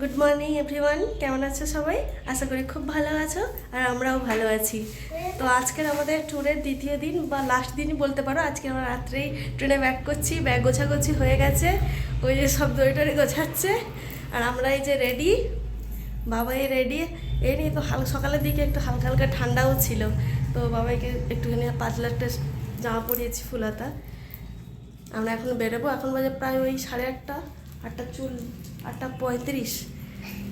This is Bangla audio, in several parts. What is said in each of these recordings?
গুড মর্নিং এভরিওয়ান কেমন আছো সবাই? আশা করি খুব ভালো আছো, আর আমরাও ভালো আছি। তো আজকের আমাদের ট্যুরের দ্বিতীয় দিন, বা লাস্ট দিনই বলতে পারো, আজকে আমরা রাত্রেই ট্রেনে ব্যাক করছি ব্যাগ গোছাগুছি হয়ে গেছে, ওই যে সব দড়ি গোছাচ্ছে, আর আমরা এই যে রেডি বাবাই রেডি এই নিয়ে তো হাল সকালের দিকে একটু হালকা হালকা ঠান্ডাও ছিল, তো বাবাইকে একটুখানি পাতলা একটা জামা পরিয়েছি ফুলাতা আমরা এখন বেরোবো, এখন বাজে প্রায় ওই সাড়ে আটটা আটটা চুল আটটা পঁয়ত্রিশ।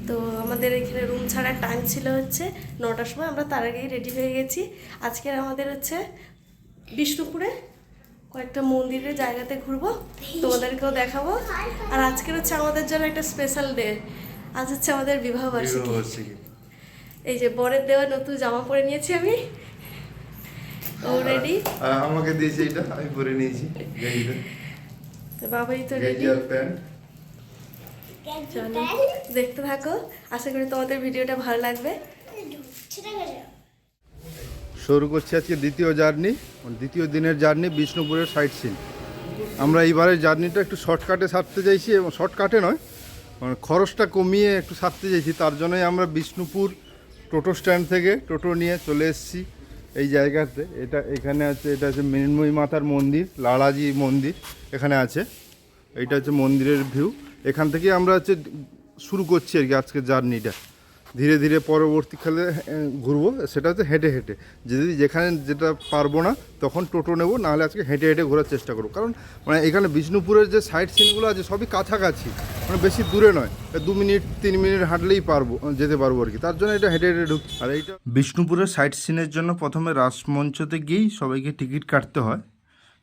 তো আমাদের এখানে রুম ছাড়ার টাইম ছিল হচ্ছে নটার সময় আমরা তার আগেই রেডি হয়ে গেছি। আজকের আমাদের হচ্ছে বিষ্ণুপুরে কয়েকটা মন্দিরের জায়গাতে ঘুরবো তোমাদেরকেও দেখাবো। আর আজকের হচ্ছে আমাদের জন্য একটা স্পেশাল ডে আজ হচ্ছে আমাদের বিবাহ বার্ষিকী। এই যে বরের দেওয়া নতুন জামা পরে নিয়েছি আমি। ও রেডি আমাকে দিয়েছে এটা আমি পরে নিয়েছি। তো বাবাই তো রেডি প্যান্ট চলো দেখতে থাকো। আশা করি তোমাদের ভিডিওটা ভালো লাগবে। শুরু করছি আজকে দ্বিতীয় জার্নি দ্বিতীয় দিনের জার্নি বিষ্ণুপুরের সাইট সিন আমরা এইবারের জার্নিটা একটু শর্টকাটে সারতে চাইছি এবং শর্টকাটে নয় মানে খরচটা কমিয়ে একটু সারতে চাইছি। তার জন্যই আমরা বিষ্ণুপুর টোটো স্ট্যান্ড থেকে টোটো নিয়ে চলে এসেছি এই জায়গাতে। এটা এখানে আছে এটা হচ্ছে মৃন্ময়ী মাতার মন্দির লালাজি মন্দির এখানে আছে। এইটা হচ্ছে মন্দিরের ভিউ এখান থেকে আমরা হচ্ছে শুরু করছি আর কি আজকে জার্নিটা। ধীরে ধীরে পরবর্তীকালে ঘুরবো, সেটা হচ্ছে হেঁটে হেঁটে। যদি যেখানে যেটা পারব না, তখন টোটো নেব, নাহলে আজকে হেঁটে হেঁটে ঘোরার চেষ্টা করব। কারণ মানে এখানে বিষ্ণুপুরের যে সাইড সিনগুলো আছে, সবই কাছাকাছি মানে বেশি দূরে নয়। দু মিনিট, তিন মিনিট হাঁটলেই পারব, যেতে পারব আর কি। তার জন্য এটা হেঁটে হেঁটে ঢুকছি আর এইটা বিষ্ণুপুরের সাইড সিনের জন্য প্রথমে রাসমঞ্চতে গিয়েই সবাইকে টিকিট কাটতে হয়।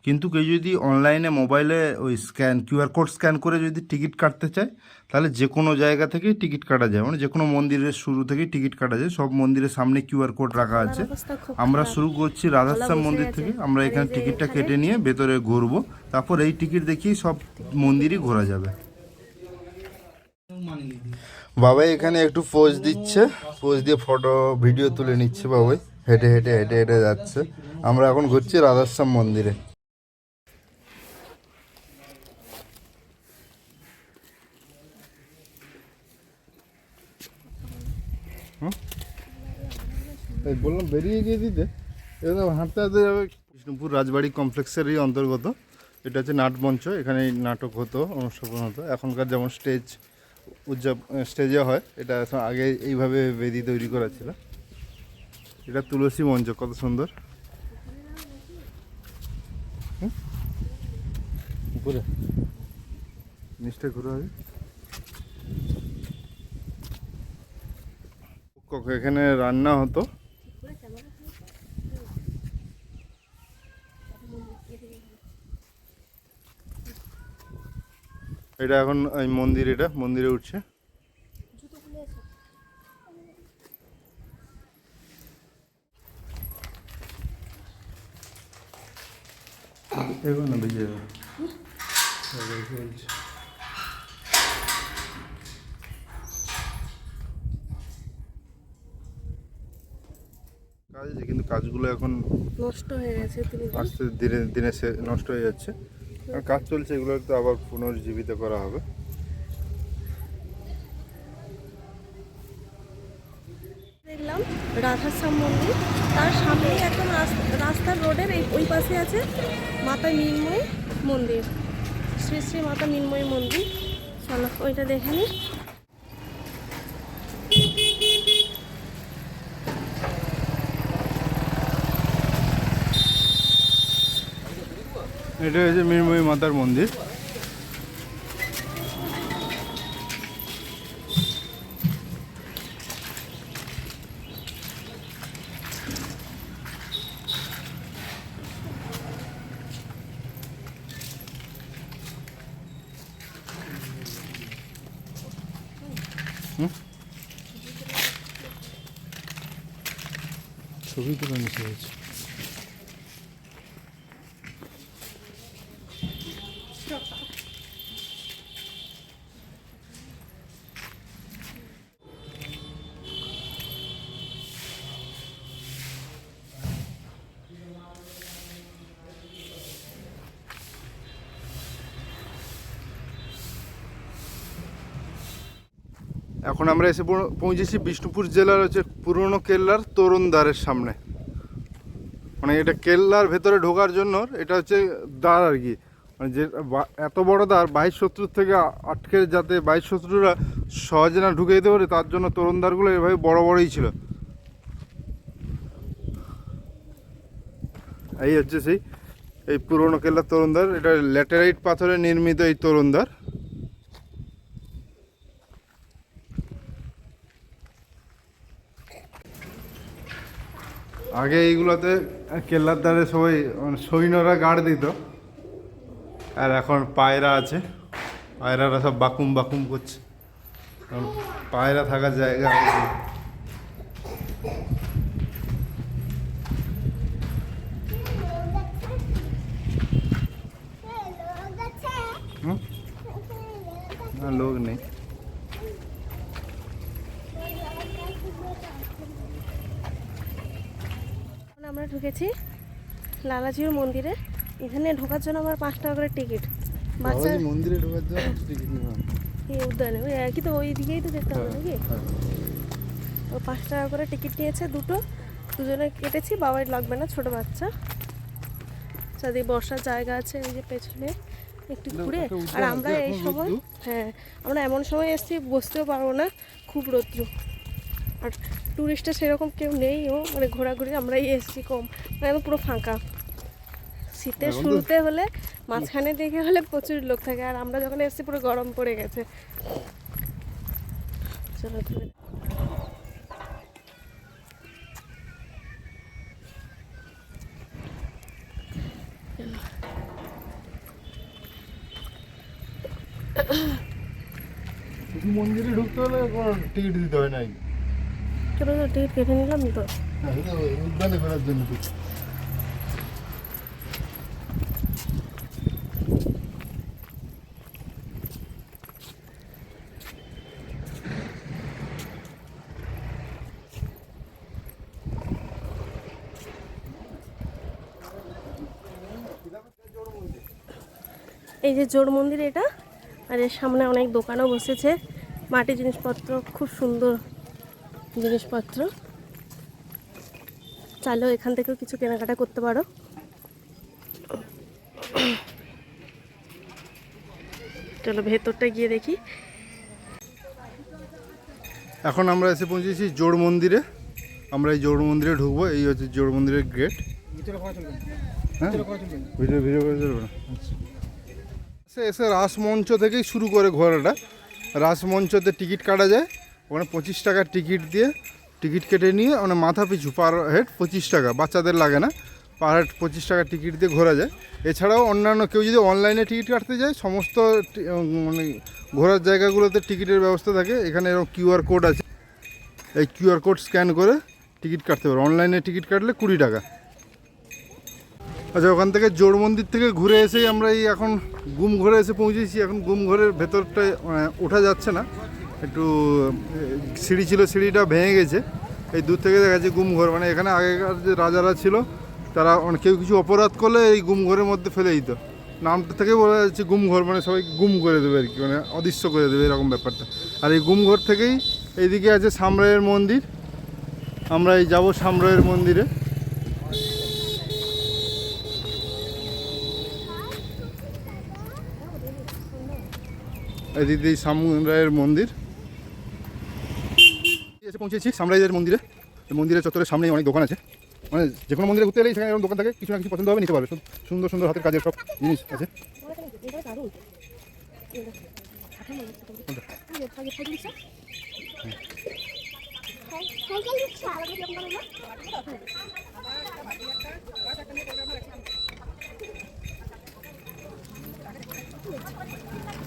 কিন্তু কেউ যদি অনলাইনে মোবাইলে ওই স্ক্যান কিউআর কোড স্ক্যান করে যদি টিকিট কাটতে চায় তাহলে যে কোনো জায়গা থেকেই টিকিট কাটা যায়। মানে যে কোনো মন্দিরের শুরু থেকেই টিকিট কাটা যায়। সব মন্দিরের সামনে কিউআর কোড রাখা আছে। আমরা শুরু করছি রাধাশ্যাম মন্দির থেকে। আমরা এখানে টিকিটটা কেটে নিয়ে ভেতরে ঘুরবো। তারপর এই টিকিট দেখিয়েই সব মন্দিরই ঘোরা যাবে। বাবাই এখানে একটু পোজ দিচ্ছে। পোজ দিয়ে ফটো ভিডিও তুলে নিচ্ছে বাবাই। হেঁটে হেঁটে হেঁটে হেঁটে যাচ্ছে। আমরা এখন ঘুরছি রাধাশ্যাম মন্দিরে। এই বললাম বেরিয়ে গিয়ে দিতে। এরকম হাঁটতে হাঁটতে যাবে। বিষ্ণুপুর রাজবাড়ি কমপ্লেক্সেরই অন্তর্গত। এটা হচ্ছে নাটমঞ্চ এখানে নাটক হতো অনুষ্ঠান হতো। এখনকার যেমন স্টেজ উদযাপ, স্টেজে হয়, এটা আগে এইভাবে বেদি তৈরি করা ছিল। এটা তুলসী মঞ্চ, কত সুন্দর? উপরে। নিচটা ঘুরে এখানে রান্না হতো। এটা এখন মন্দির এটা মন্দিরে উঠছে। কাজ আছে কিন্তু কাজগুলো এখন নষ্ট হয়ে গেছে আস্তে দিনে দিনে সে নষ্ট হয়ে যাচ্ছে। আর কাজ চলছে এগুলো তো আবার পুনর্জীবিত করা হবে। দেখলাম রাধাশ্যাম মন্দির তার সামনেই একদম রাস- রাস্তার রোডের ওই পাশে আছে মাতা মিন্ময় মন্দির। শ্রী শ্রী মাতা মিন্ময় মন্দির। চলো ওইটা দেখে নি। এটা হচ্ছে মৃন্ময়ী মাতার মন্দির। ছবি তুলে নিচে হয়েছে এখন আমরা এসে পৌঁছেছি বিষ্ণুপুর জেলার হচ্ছে পুরনো কেল্লার তরুণদ্বারের সামনে। মানে এটা কেল্লার ভেতরে ঢোকার জন্য এটা হচ্ছে দ্বার আর কি। মানে যে এত বড় দ্বার, বাইশ শত্রুর থেকে আটকে যাতে বাইশ শত্রুরা সহজে না ঢুকে যেতে পারে, তার জন্য তরুণ দ্বারগুলো এভাবে বড় বড়ই ছিল। এই হচ্ছে সেই, এই পুরনো কেল্লার তরুণদ্বার এটা ল্যাটেরাইট পাথরে নির্মিত এই তরুণদ্বার আগে এইগুলোতে কেল্লার দ্বারে সবাই মানে সৈন্যরা গার্ড দিত। আর এখন পায়রা আছে। পায়রারা সব বাকুম বাকুম করছে। পায়রা থাকার জায়গা আছে। হুম? না লোক নেই এখন আমরা ঢুকেছি লালাজির মন্দিরে। এখানে ঢোকার জন্য আমার পাঁচ টাকা করে টিকিট। বাচ্চা মন্দিরে ঢোকার জন্য টিকিট নেওয়া এই উদ্যানে ওই একই তো ওই দিকেই তো যেতে হবে নাকি? হ্যাঁ। ও পাঁচ টাকা করে টিকিট নিয়েছে দুটো। দুজনে কেটেছি বাবাই লাগবে না ছোট বাচ্চা। চারদিকে বসার জায়গা আছে ওই যে পেছনে একটু ঘুরে। আর আমরা এই সময় হ্যাঁ আমরা এমন সময় এসেছি বসতেও পারব না খুব রৌদ্র। আর টুরিস্টের সেরকম কেউ নেই ও মানে ঘোরাঘুরি আমরাই এসেছি কম। মানে একদম পুরো ফাঁকা। শীতের শুরুতে হলে মাঝখানে দিকে হলে প্রচুর লোক থাকে আর আমরা যখন এসেছি পুরো গরম পড়ে গেছে। চলো ঘুরে মন্দিরে ঢুকতে হলে টিকিট দিতে হয় নাই। তো টিকিট কেটে নিলাম তো। এই যে জোর মন্দির এটা, আর এর সামনে অনেক দোকানও বসেছে। মাটির জিনিসপত্র খুব সুন্দর। জিনিসপত্র। চাইলেও এখান থেকেও কিছু কেনাকাটা করতে পারো। চলো ভেতরটা গিয়ে দেখি। এখন আমরা এসে পৌঁছেছি জোড় মন্দিরে। আমরা এই জোড় মন্দিরে ঢুকবো এই হচ্ছে জোড় মন্দিরের গেট হ্যাঁ? ভিডিও ভিডিও করে চলবে না? আচ্ছা। এসে এসে রাসমঞ্চ থেকেই শুরু করে ঘোরাটা। রাসমঞ্চতে টিকিট কাটা যায়। ওখানে পঁচিশ টাকার টিকিট দিয়ে টিকিট কেটে নিয়ে মানে মাথা পিছু পার হেড পঁচিশ টাকা বাচ্চাদের লাগে না। পার হেড পঁচিশ টাকার টিকিট দিয়ে ঘোরা যায়। এছাড়াও অন্যান্য কেউ যদি অনলাইনে টিকিট কাটতে যায় সমস্ত মানে ঘোরার জায়গাগুলোতে টিকিটের ব্যবস্থা থাকে। এখানে এরকম কিউআর কোড আছে। এই কিউআর কোড স্ক্যান করে টিকিট কাটতে পারো। অনলাইনে টিকিট কাটলে কুড়ি টাকা। আচ্ছা ওখান থেকে জোড় মন্দির থেকে ঘুরে এসেই আমরা এই এখন গুম ঘরে এসে পৌঁছেছি। এখন গুম ঘরের ভেতরটায় মানে, ওঠা যাচ্ছে না। একটু সিঁড়ি ছিল, সিঁড়িটা ভেঙে গেছে। এই দূর থেকে দেখা যাচ্ছে গুম ঘর মানে এখানে আগেকার যে রাজারা ছিল, তারা কেউ কিছু অপরাধ করলে এই গুম ঘরের মধ্যে ফেলে দিত। নামটা থেকে বলা যাচ্ছে গুম ঘর মানে সবাই গুম করে দেবে আর কি মানে অদৃশ্য করে দেবে এরকম ব্যাপারটা। আর এই গুম ঘর থেকেই এইদিকে আছে সামরাইয়ের মন্দির। আমরা এই যাব সামরাইয়ের মন্দিরে। এদিক সামরাইয়ের মন্দির। পৌঁছেছি সামরাইয়ের মন্দিরে। মন্দিরের চত্বরের সামনেই অনেক দোকান আছে। মানে যে কোনো মন্দিরে ঘুরতে গেলেই সেখানে দোকান থাকে, কিছু না কিছু পছন্দ হবে, নিতে পারবে। সুন্দর সুন্দর হাতের কাজের সব জিনিস আছে।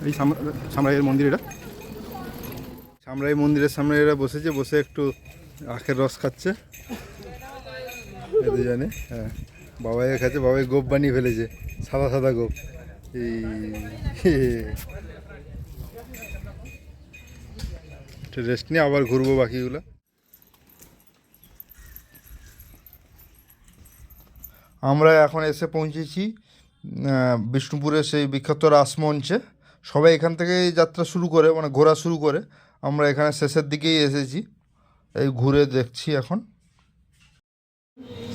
এই সাম- সামরাইয়ের মন্দির এটা। সামরাই মন্দিরের সামনে এরা বসেছে, বসে একটু আখের রস খাচ্ছে। দুজনে হ্যাঁ। বাবাই খাচ্ছে, বাবাই গোপ বানিয়ে ফেলেছে, সাদা সাদা গোপ। এই রেস্ট নিয়ে আবার ঘুরবো বাকিগুলো। আমরা এখন এসে পৌঁছেছি বিষ্ণুপুরের সেই বিখ্যাত রাসমঞ্চে। সবাই এখান থেকেই যাত্রা শুরু করে মানে ঘোরা শুরু করে। আমরা এখানে শেষের দিকেই এসেছি। এই ঘুরে দেখছি এখন।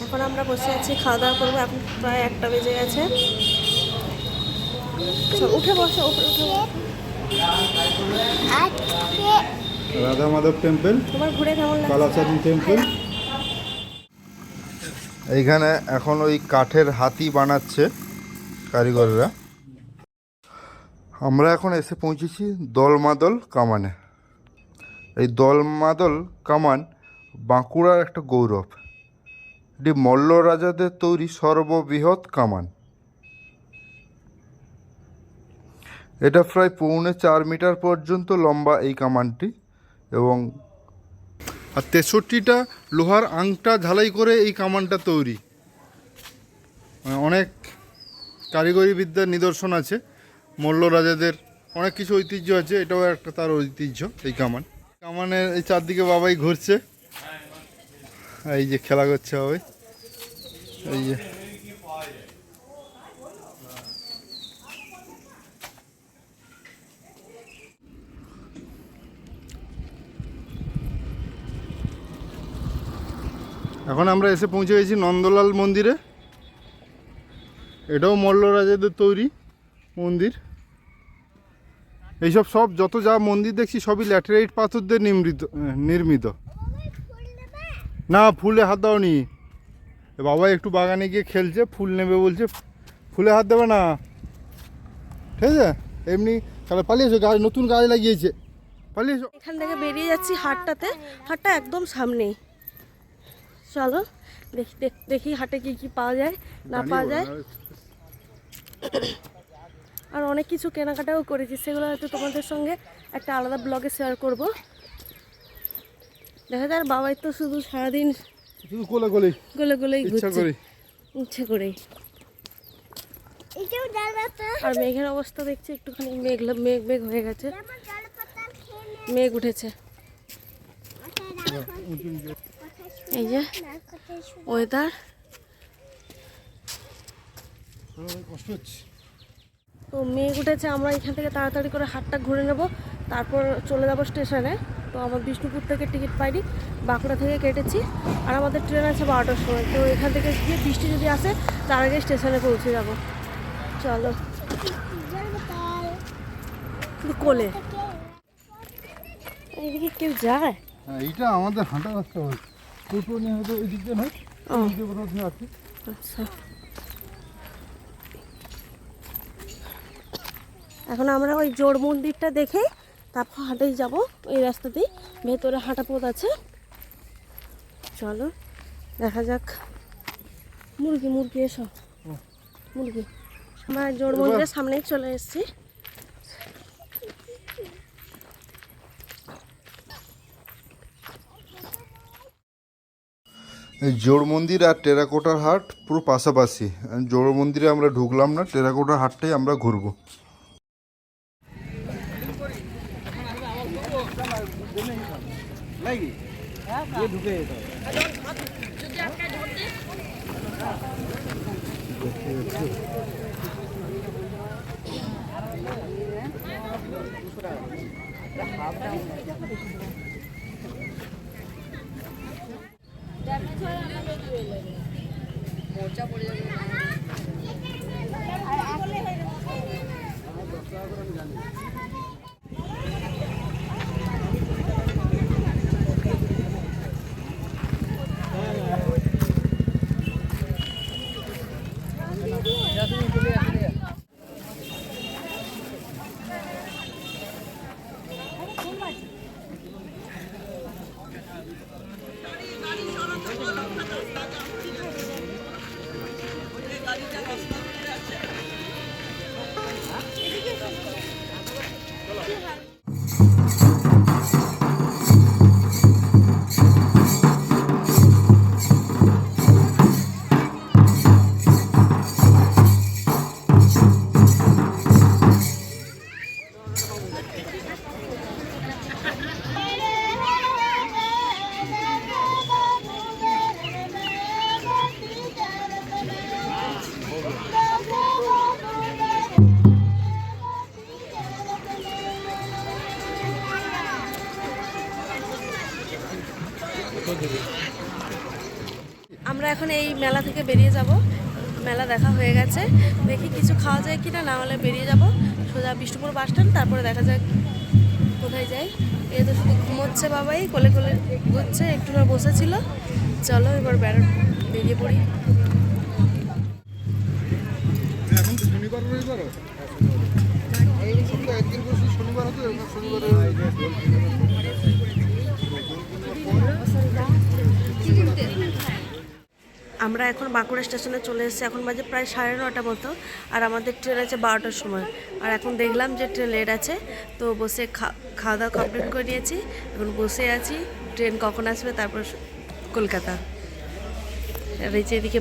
এখন আমরা বসে আছি খাওয়া দাওয়া করব। এখন প্রায় একটা বেজে গেছে। উঠে বসো উঠে রাধা মাধব টেম্পল তোমার ঘুরে কেমন লাগছে? কালাচাঁদি টেম্পল। এইখানে এখন ওই কাঠের হাতি বানাচ্ছে কারিগররা। আমরা এখন এসে পৌঁছেছি দলমাদল কামানে। এই দলমাদল কামান বাঁকুড়ার একটা গৌরব। এটি মল্ল রাজাদের তৈরি সর্ববৃহৎ কামান। এটা প্রায় পৌনে চার মিটার পর্যন্ত লম্বা এই কামানটি এবং আর তেষট্টিটা লোহার আংটা ঝালাই করে এই কামানটা তৈরি। মানে অনেক কারিগরি বিদ্যার নিদর্শন আছে। মল্ল রাজাদের অনেক কিছু ঐতিহ্য আছে, এটাও একটা তার ঐতিহ্য, এই কামান। কামানের এই চারদিকে বাবাই ঘুরছে। এই যে খেলা করছে বাবাই। এই যে। এখন আমরা এসে পৌঁছে গেছি নন্দলাল মন্দিরে। এটাও মল্ল রাজাদের তৈরি মন্দির। এইসব সব যত যা মন্দির দেখছি সবই ল্যাটেরাইট পাথর দিয়ে নির্মিত। নির্মিত না ফুলে হাত দাওনি। বাবা একটু বাগানে গিয়ে খেলছে ফুল নেবে বলছে ফুলে হাত দেবে না। ঠিক আছে? এমনি তাহলে পালিয়েছো গাছ নতুন গাছ লাগিয়েছে। পালিয়েছো? এখান থেকে বেরিয়ে যাচ্ছি হাটটাতে। হাটটা একদম সামনেই চলো দেখি দেখি হাটে কি কি পাওয়া যায় না পাওয়া যায়। আর অনেক কিছু কেনাকাটাও করেছি। সেগুলো হয়তো তোমাদের সঙ্গে একটা আলাদা ব্লগে শেয়ার করব। দেখা যায় বাবাই তো শুধু সারাদিন শুধু গলে গলেই ঘুরছে। ইচ্ছে করেই। আর মেঘের অবস্থা দেখছি একটুখানি মেঘ মেঘ মেঘ হয়ে গেছে। মেঘ উঠেছে। এই যে ওয়েদার কষ্ট হচ্ছে। তো মেঘ উঠেছে আমরা এখান থেকে তাড়াতাড়ি করে হাটটা ঘুরে নেব। তারপর চলে যাব স্টেশনে। তো আমার বিষ্ণুপুর থেকে টিকিট পাইনি বাঁকুড়া থেকে কেটেছি। আর আমাদের ট্রেন আছে বারোটার সময়। তো এখান থেকে গিয়ে বৃষ্টি যদি আসে তার আগে স্টেশনে পৌঁছে যাব। চলো। কোলে। এইদিকে কেউ যায়? হ্যাঁ এইটা আমাদের হাঁটা রাস্তা হয় টোটো নিয়ে হয়তো দিয়ে নয় আচ্ছা। এখন আমরা ওই জোড় মন্দিরটা দেখে তারপর হাঁটেই যাব এই রাস্তাতেই। ভেতরে হাঁটা পথ আছে। চলো দেখা যাক। মুরগি মুরগি এসো। মুরগি। আমরা জোড় মন্দিরের সামনেই চলে এসেছি। জোড় মন্দির আর টেরাকোটার হাট পুরো পাশাপাশি। জোড় মন্দিরে আমরা ঢুকলাম না টেরাকোটার হাটটাই আমরা ঘুরবো। দিয়ে ঢুকে যেতে হবে। দেখা গেছে দেখি কিছু খাওয়া যায় কিনা না হলে বেরিয়ে যাব। সোজা বিষ্ণুপুর বাস স্ট্যান্ড তারপরে দেখা যাক কোথায় যাই। এই তো শুধু ঘুমোচ্ছে বাবাই কোলে কোলে ঘুরছে একটু না বসেছিল। চলো এবার বেড়া বেরিয়ে পড়ি। শনিবার হতো শনিবারে আমরা এখন বাঁকুড়া স্টেশনে চলে এসেছি। এখন বাজে প্রায় সাড়ে নটা মতো আর আমাদের ট্রেন আছে বারোটার সময়। আর এখন দেখলাম যে ট্রেন লেট আছে তো বসে খাওয়া দাওয়া কমপ্লিট করে নিয়েছি। এখন বসে আছি ট্রেন কখন আসবে তারপর কলকাতা। আর এই যে এদিকে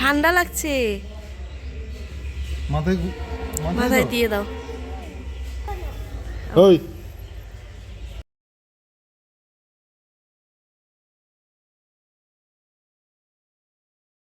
ঠান্ডা লাগছে। মাথায় মাথায় দিয়ে দাও। ওই।